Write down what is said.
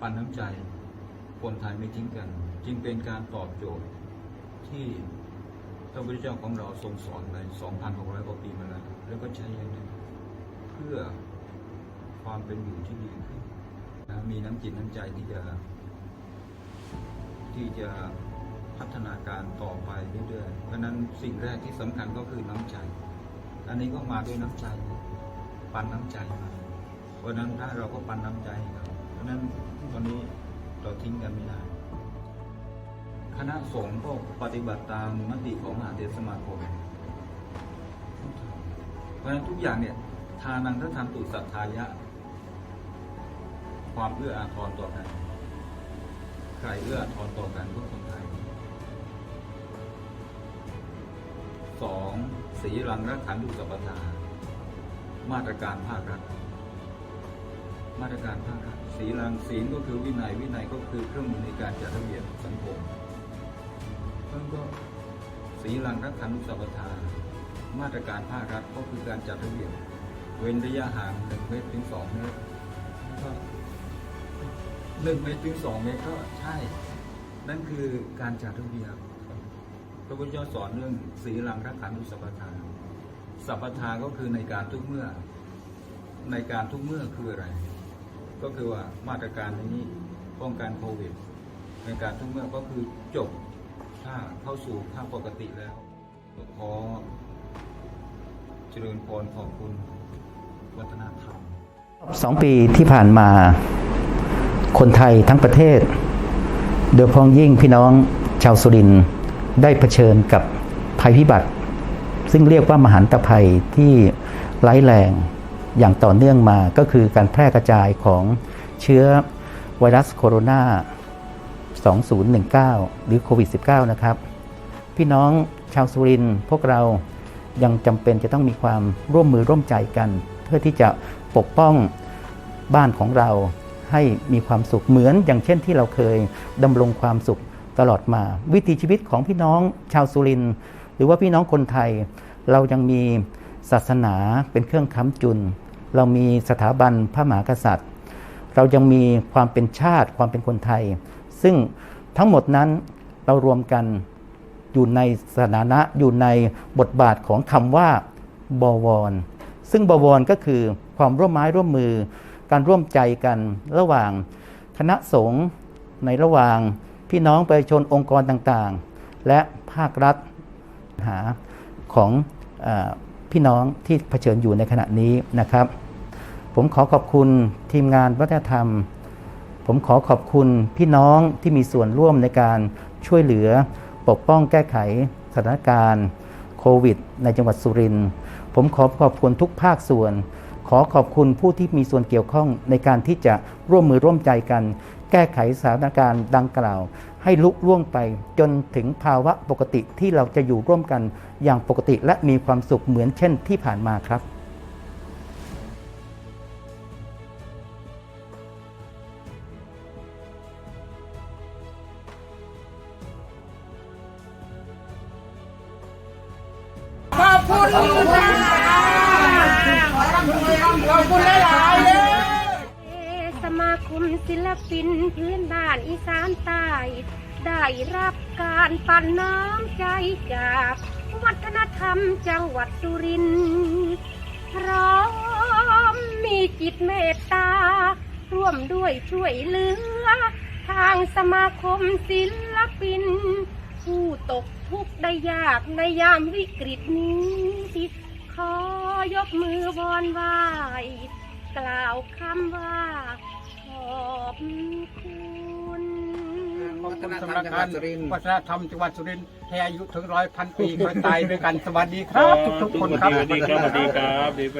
ปันน้ำใจ คนไทยไม่ทิ้งกัน จึงเป็นการตอบโจทย์ที่พระพุทธเจ้าของเราทรงสอนไป2,600กว่าปีมาแล้ว แล้วก็ใช้อย่างนี้เพื่อความเป็นอยู่ที่ดีขึ้นนะมีน้ำจิตน้ำใจที่จะที่จะพัฒนาการต่อไปเรื่อยๆ เพราะนั้นสิ่งแรกที่สำคัญก็คือน้ำใจ อันนี้ก็มาด้วยน้ำใจ ปันน้ำใจมาเพราะนั้นถ้าเราก็ปันน้ำใจให้เขา เพราะฉะนั้นวันนี้เราทิ้งกันไม่ได้คณะสงฆ์ก็ปฏิบัติตามมติของมหาเถรสมาคม เพราะฉะนั้นทุกอย่างเนี่ย ทานังทัธรรมตุสัทธายะ ความเอื้ออาทรต่อกัน ใครเอื้ออาทรต่อกันทุกคนไทยสองสีรังรักขันตุสัพพทามาตรการภาครัฐ มาตรการภาครัฐ สีรังศีลก็คือวินัยวินัยก็คือเครื่องมือในการจัดระเบียบสังคมแล้วก็สีรังรักขันตุสัพพทามาตรการภาครัฐก็คือการจัดระเบียบ เว้นระยะห่างหนึ่งเมตรถึงสองเมตรก็หนึ่งเมตรถึงสองเมตรก็ใช่ นั่นคือการจัดระเบียบพระพุทธเจ้าสอนเรื่องสีลังรักขันตุสัพพทาสัพพทาก็คือในการทุกเมื่อ ในการทุกเมื่อคืออะไร ก็คือว่ามาตรการนี้ป้องกันโควิดในการทุกเมื่อก็คือจบถ้าเข้าสู่ภาพปกติแล้วขอเจริญพรขอบคุณวัฒนธรรมสองปีที่ผ่านมา คนไทยทั้งประเทศ โดยเฉพ้องยิ่งพี่น้องชาวสุรินได้เผชิญกับภัยพิบัติ ซึ่งเรียกว่ามหันตภัยที่ร้ายแรง อย่างต่อเนื่องมาก็คือการแพร่กระจายของเชื้อไวรัสโคโรนา2019 หรือโควิด -19 นะครับ พี่น้องชาวสุรินทร์พวกเรายังจำเป็นจะต้องมีความร่วมมือร่วมใจกัน เพื่อที่จะปกป้องบ้านของเราให้มีความสุขเหมือนอย่างเช่นที่เราเคยดำรงความสุขตลอดมา วิถีชีวิตของพี่น้องชาวสุรินทร์หรือว่าพี่น้องคนไทย เรายังมีศาสนาเป็นเครื่องค้ำจุน เรามีสถาบันพระมหากษัตริย์ เรายังมีความเป็นชาติความเป็นคนไทย ซึ่งทั้งหมดนั้นเรารวมกันอยู่ในสถานะอยู่ในบทบาทของคำว่าบวร ซึ่งบวรก็คือความร่วมไม้ร่วมมือ การร่วมใจกันระหว่างคณะสงฆ์ในระหว่างพี่น้องประชาชนองค์กรต่างๆ และภาครัฐหาของอพี่น้องที่เผชิญอยู่ในขณะนี้นะครับ ผมขอขอบคุณทีมงานวัฒนธรรม ผมขอขอบคุณพี่น้องที่มีส่วนร่วมในการช่วยเหลือปกป้องแก้ไขสถานการณ์โควิด ในจังหวัดสุรินทร์ผมขอขอบคุณทุกภาคส่วน ขอขอบคุณผู้ที่มีส่วนเกี่ยวข้องในการที่จะร่วมมือร่วมใจกัน แก้ไขสถานการณ์ดังกล่าว ให้ลุล่วงไปจนถึงภาวะปกติที่เราจะอยู่ร่วมกันอย่างปกติและมีความสุขเหมือนเช่นที่ผ่านมาครับ คุณค่ะขอบคุณหลายๆเลยสมาคมศิลปินพื้นบ้านอีสานใต้ได้รับการปันน้ำใจจากวัฒนธรรมจังหวัดสุรินทร์พร้อมมีจิตเมตตา ร่วมด้วยช่วยเหลือ ทางสมาคมศิลปิน ได้ยากในยามวิกฤตนี้ขอยกมือวอนไหวกล่าวคำว่า ขอบคุณวัฒนธรรมจังหวัดสุรินทร์วัฒนธรรมจังหวัดสุรินทร์ให้อายุถึงร้อยพันปีมาตายด้วยกันสวัสดีครับ ทุกๆคนครับ สวัสดีครับ สวัสดีครับดีไป